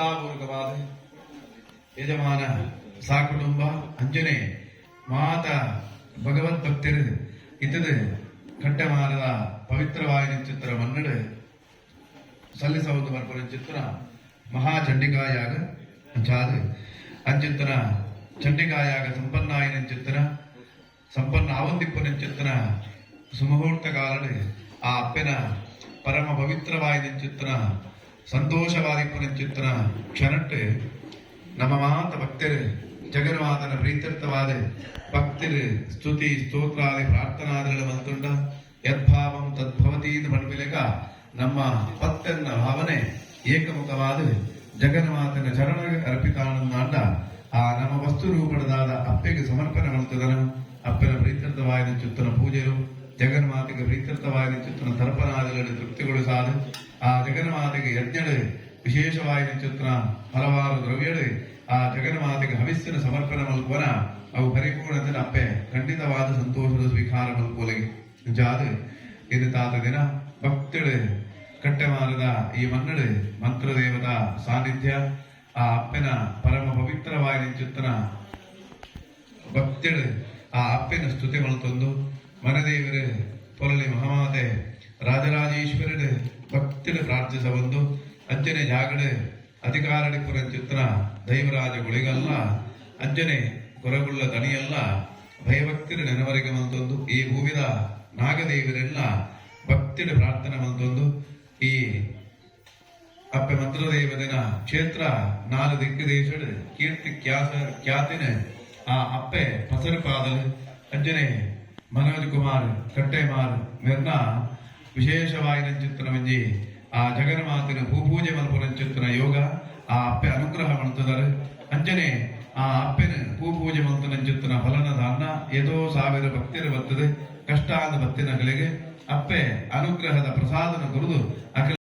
ಶ್ರದ್ಧಾಪೂರ್ವಕವಾದ ಯಜಮಾನ ಸಾಕುಟುಂಬ ಅಂಜನೆ ಮಾತ ಭಗವತ್ ಭಗವದ್ಭಕ್ತಿರು ಇತದು ಕಟ್ಟಮಾನದ ಪವಿತ್ರವಾಯಿನ ಚಿತ್ರ ಮನ್ನಡೆ ಸಲ್ಲಿಸಬಹುದು ಬರ್ಪರ ಚಿತ್ರ ಮಹಾಚಂಡಿಕಾಯಾಗ ಅಂಚಾದ ಅಂಚಿತ್ತನ ಚಂಡಿಕಾಯಾಗ ಸಂಪನ್ನಾಯಿನ ಚಿತ್ರ, ಸಂಪನ್ನ ಆವಂದಿಪ್ಪನ ಚಿತ್ರ, ಸುಮುಹೂರ್ತ ಕಾಲಡೆ ಆ ಅಪ್ಪನ ಪರಮ ಪವಿತ್ರವಾಯಿನ ಚಿತ್ರ ಸಂತೋಷವಾದಿಪ್ಪನ ಚಿತ್ರ ಕ್ಷಣಟ್ಟೆ ನಮ್ಮ ಮಾತ ಭಕ್ತರು, ಜಗನ್ಮಾತನ ಪ್ರೀತ್ಯರ್ಥವಾದ ಭಕ್ತರು, ಸ್ತುತಿ, ಸ್ತೋತ್ರಾದಿ ಪ್ರಾರ್ಥನಾದಿಗಳು ಬಂತುಂಡ. ಯದ್ಭಾವಂ ತದ್ಭವತಿ ಮಡ್ಬಿಲೆಗ ನಮ್ಮ ಭಕ್ತನ ಭಾವನೆ ಏಕಮುಖವಾದ ಜಗನ್ಮಾತನ ಚರಣ ಅರ್ಪಿತಾನಂದಾಂಡ ಆ ನಮ್ಮ ವಸ್ತು ರೂಪದಾದ ಅಪ್ಪೆಗೆ ಸಮರ್ಪಣೆ ಮಾಡ್ತದನ. ಅಪ್ಪನ ಪ್ರೀತ್ಯರ್ಥವಾದ ಚಿತ್ತನ ಪೂಜೆಯು. ತೃಪ್ತಿಗಳು ಸಾಧ. ಆ ಜಗನ್ಮಾತೆಗೆ ಯಜ್ಞಗಳು ವಿಶೇಷವಾಗಿ ಚಿತ್ರ ಹಲವಾರು ದ್ರವ್ಯಗಳು ಆ ಜಗನ್ಮಾತೆಗೆ ಹವಿಸ್ಸಿನ ಸಮರ್ಪಣೆ ಮಲ್ಪುವನ ಅವು ಪರಿಪೂರ್ಣತೆ ಅಪ್ಪೆ. ಖಂಡಿತವಾದ ಸಂತೋಷದ ಸ್ವೀಕಾರ ಮಲ್ಕೋಲೆ ಜಾದ, ಇದು ತಾತ ದಿನ ಭಕ್ತಳು ಕಟ್ಟೆಮಾರದ ಈ ಮನ್ನಡು ಮಂತ್ರದೇವದ ಸಾನ್ನಿಧ್ಯ. ಆ ಅಪ್ಪನ ಪರಮ ಪವಿತ್ರವಾಗಿ ಚಿತ್ರ ಭಕ್ತಳು ಆ ಅಪ್ಪನ ಸ್ತುತಿ ಮಲ್ತೊಂದು. ಮನದೇವರು ಪೊಲಲಿ ಮಹಾಮಾತೆ, ರಾಜರಾಜೇಶ್ವರರು ಭಕ್ತಿ ಪ್ರಾರ್ಥಿಸಬಂದು ಅಂಜನೆ ಜಾಗಡ ಅಧಿಕಾರಡಿ ಪುರ ಚಿತ್ರ ದೈವರಾಜ ಗುಳಿಗಲ್ಲ, ಅಂಜನೆ ಕೊರಗುಳ್ಳ ದಣಿಯಲ್ಲ ಭಯಭಕ್ತಿರ ನೆನವರಿಗೆ ಮಂತೊಂದು ಈ ಭೂಮಿದ ನಾಗದೇವರೆಲ್ಲ ಭಕ್ತಿಡ ಪ್ರಾರ್ಥನೆ ಮಂತೊಂದು ಈ ಅಪ್ಪೆ ಮಂತ್ರದೇವನ ಕ್ಷೇತ್ರ ನಾಲ್ ದಿಕ್ಕು ದೇಶಡ್ ಕೀರ್ತಿ ಖ್ಯಾಸ ಖ್ಯಾತಿನ ಆ ಅಪ್ಪೆ ಪಸರು ಪಾದಲು ಅಂಜನೆ ಮನೋಜ್ ಕುಮಾರ್ ಕಟ್ಟೆಮಾರ್ ಇವರನ್ನ ವಿಶೇಷವಾಗಿ ಮಂಜಿ, ಆ ಜಗನ್ಮಾತಿನ ಭೂಪೂಜೆ ಚಿತ್ರ ಯೋಗ, ಆ ಅಪ್ಪೆ ಅನುಗ್ರಹ ಮಾಡ್ತಿದ್ದಾರೆ ಅಂಜನೆ, ಆ ಅಪ್ಪೆನ ಭೂಪೂಜೆ ಚಿತ್ರ ಫಲನ ದಾನ ಏದೋ ಸಾವಿರ ಭಕ್ತಿರು ಬರ್ತದೆ ಕಷ್ಟ ಆದ ಭಕ್ತಿನಗಳಿಗೆ ಅಪ್ಪೆ ಅನುಗ್ರಹದ ಪ್ರಸಾದನ ಕುರಿದು